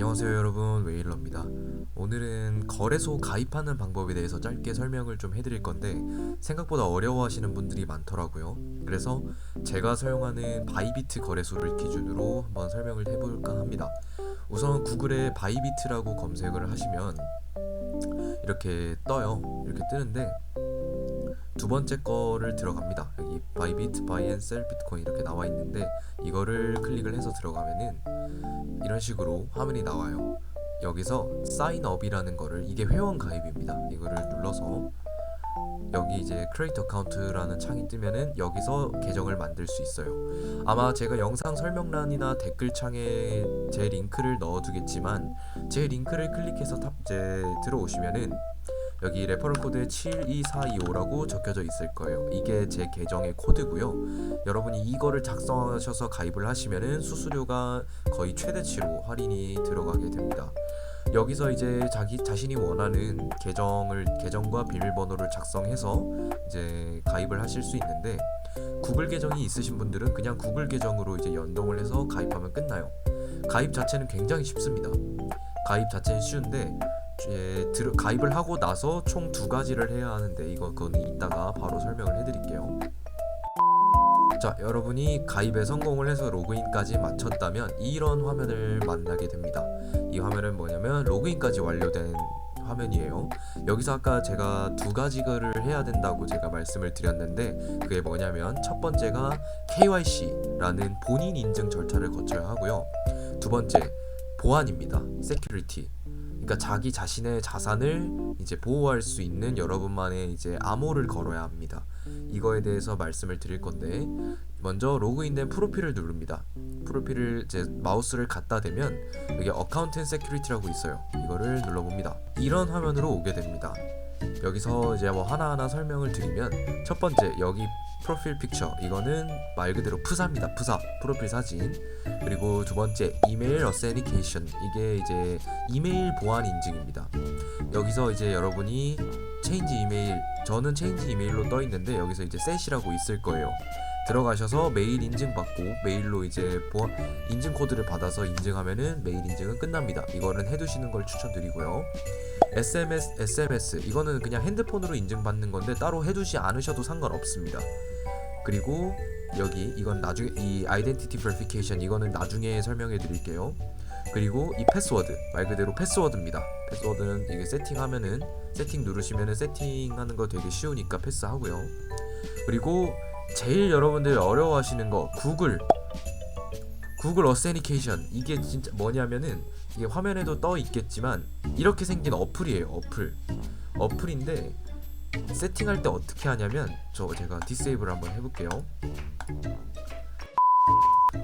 안녕하세요 여러분. 웨일러입니다. 오늘은 거래소 가입하는 방법에 대해서 짧게 설명을 좀 해드릴 건데 생각보다 어려워 하시는 분들이 많더라고요. 그래서 제가 사용하는 바이비트 거래소를 기준으로 한번 설명을 해볼까 합니다. 우선 구글에 바이비트라고 검색을 하시면 이렇게 떠요. 이렇게 뜨는데 두 번째 거를 들어갑니다 여기 바이비트 바이 앤셀 비트코인 이렇게 나와 있는데 이거를 클릭을 해서 들어가면은 이런 식으로 화면이 나와요. 여기서 사인업이라는 거를 이게 회원 가입입니다. 이거를 눌러서 여기 이제 크리에이터 어카운트라는 창이 뜨면은 여기서 계정을 만들 수 있어요. 아마 제가 영상 설명란이나 댓글창에 제 링크를 넣어두겠지만 제 링크를 클릭해서 탑 이제 들어오시면은 여기 레퍼럴 코드에 72425라고 적혀져 있을 거예요. 이게 제 계정의 코드고요. 여러분이 이거를 작성하셔서 가입을 하시면은 수수료가 거의 최대치로 할인이 들어가게 됩니다. 여기서 이제 자기 자신이 원하는 계정을 계정과 비밀번호를 작성해서 이제 가입을 하실 수 있는데 구글 계정이 있으신 분들은 그냥 구글 계정으로 이제 연동을 해서 가입하면 끝나요. 가입 자체는 굉장히 쉽습니다. 가입 자체는 쉬운데 예, 들, 가입을 하고 나서 총 두 가지를 해야 하는데 이거 그거는 이따가 바로 설명을 해드릴게요. 자, 여러분이 가입에 성공을 해서 로그인까지 마쳤다면 이런 화면을 만나게 됩니다. 이 화면은 뭐냐면 로그인까지 완료된 화면이에요. 여기서 아까 제가 두 가지를 해야 된다고 제가 말씀을 드렸는데 그게 뭐냐면 첫 번째가 KYC라는 본인 인증 절차를 거쳐야 하고요. 두 번째 보안입니다. 세큐리티. 그러니까 자기 자신의 자산을 이제 보호할 수 있는 여러분만의 이제 암호를 걸어야 합니다. 이거에 대해서 말씀을 드릴 건데 먼저 로그인된 프로필을 누릅니다. 프로필을 이제 마우스를 갖다 대면 여기 어카운트 앤 세큐리티라고 있어요. 이거를 눌러봅니다. 이런 화면으로 오게 됩니다. 여기서 이제 뭐 하나하나 설명을 드리면 첫 번째 여기 프로필 픽처 이거는 말 그대로 프사입니다. 프사 프로필 사진 그리고 두 번째 이메일 어세니케이션 이게 이제 이메일 보안 인증입니다. 여기서 이제 여러분이 체인지 이메일 저는 체인지 이메일로 떠 있는데 여기서 이제 셋이라고 있을 거예요. 들어가셔서 메일 인증 받고 메일로 이제 보안 인증 코드를 받아서 인증하면은 메일 인증은 끝납니다. 이거는 해두시는 걸 추천드리고요. SMS, SMS 이거는 그냥 핸드폰으로 인증받는 건데 따로 해두지 않으셔도 상관없습니다. 그리고 여기 이건 나중에 이 아이덴티티 베리피케이션 이거는 나중에 설명해 드릴게요. 그리고 이 패스워드 말 그대로 패스워드입니다. 패스워드는 이게 세팅하면은 세팅 누르시면은 세팅하는 거 되게 쉬우니까 패스하고요. 그리고 제일 여러분들 어려워하시는 거 구글 구글 어세니케이션 이게 진짜 뭐냐면은 이게 화면에도 떠 있겠지만 이렇게 생긴 어플이에요 어플. 어플인데 세팅할 때 어떻게 하냐면 저 제가 디세이블 한번 해볼게요.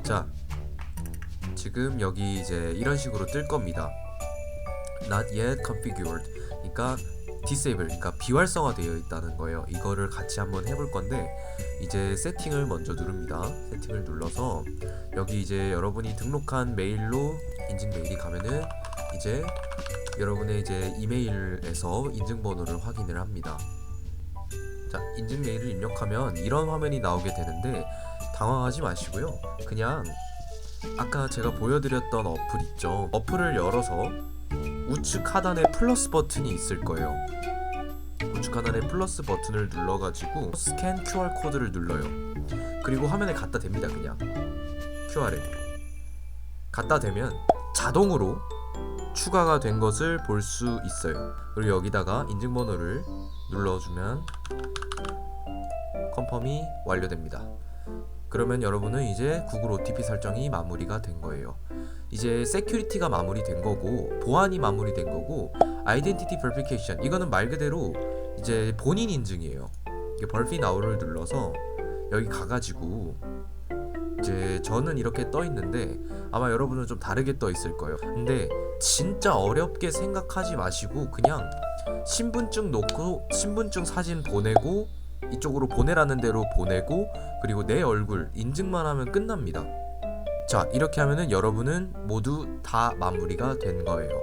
자 지금 여기 이제 이런 식으로 뜰 겁니다. Not yet configured. 그러니까 disable 그러니까 비활성화 되어 있다는 거예요. 이거를 같이 한번 해볼 건데 이제 세팅을 먼저 누릅니다. 세팅을 눌러서 여기 이제 여러분이 등록한 메일로 인증 메일이 가면은 이제 여러분의 이제 이메일에서 인증번호를 확인을 합니다. 자 인증 메일을 입력하면 이런 화면이 나오게 되는데 당황하지 마시고요. 그냥 아까 제가 보여드렸던 어플 있죠? 어플을 열어서 우측 하단에 플러스 버튼이 있을 거예요. 우측 하단에 플러스 버튼을 눌러가지고 스캔 QR 코드를 눌러요. 그리고 화면에 갖다 댑니다. 그냥 QR에 갖다 대면 자동으로 추가가 된 것을 볼 수 있어요. 그리고 여기다가 인증번호를 눌러주면 컨펌이 완료됩니다. 그러면 여러분은 이제 구글 OTP 설정이 마무리가 된 거예요. 이제 세큐리티가 마무리된 거고 보안이 마무리된 거고 아이덴티티 버피케이션 이거는 말 그대로 이제 본인 인증이에요. 이게 벌피 나우를 눌러서 여기 가가지고 이제 저는 이렇게 떠 있는데 아마 여러분은 좀 다르게 떠 있을 거예요. 근데 진짜 어렵게 생각하지 마시고 그냥 신분증 놓고 신분증 사진 보내고 이쪽으로 보내라는 대로 보내고 그리고 내 얼굴 인증만 하면 끝납니다. 자 이렇게 하면은 여러분은 모두 다 마무리가 된 거예요.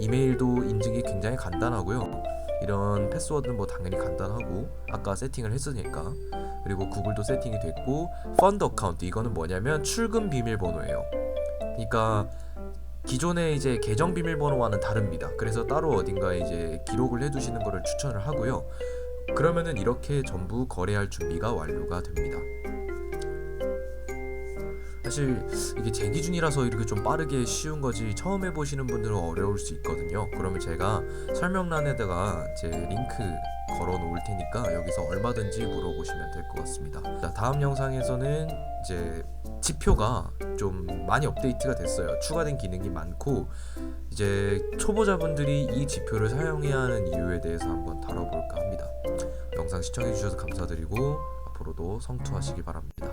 이메일도 인증이 굉장히 간단하고요. 이런 패스워드는 뭐 당연히 간단하고 아까 세팅을 했으니까 그리고 구글도 세팅이 됐고 펀드 어카운트 이거는 뭐냐면 출금 비밀번호예요. 그러니까 기존의 이제 계정 비밀번호와는 다릅니다. 그래서 따로 어딘가에 이제 기록을 해두시는 것을 추천을 하고요. 그러면은 이렇게 전부 거래할 준비가 완료가 됩니다. 사실 이게 제 기준이라서 이렇게 좀 빠르게 쉬운 거지 처음 해보시는 분들은 어려울 수 있거든요. 그러면 제가 설명란에다가 제 링크 걸어 놓을 테니까 여기서 얼마든지 물어보시면 될 것 같습니다. 자, 다음 영상에서는 이제 지표가 좀 많이 업데이트가 됐어요. 추가된 기능이 많고 이제 초보자분들이 이 지표를 사용해야 하는 이유에 대해서 한번 다뤄볼까 합니다. 영상 시청해주셔서 감사드리고 앞으로도 성투하시기 바랍니다.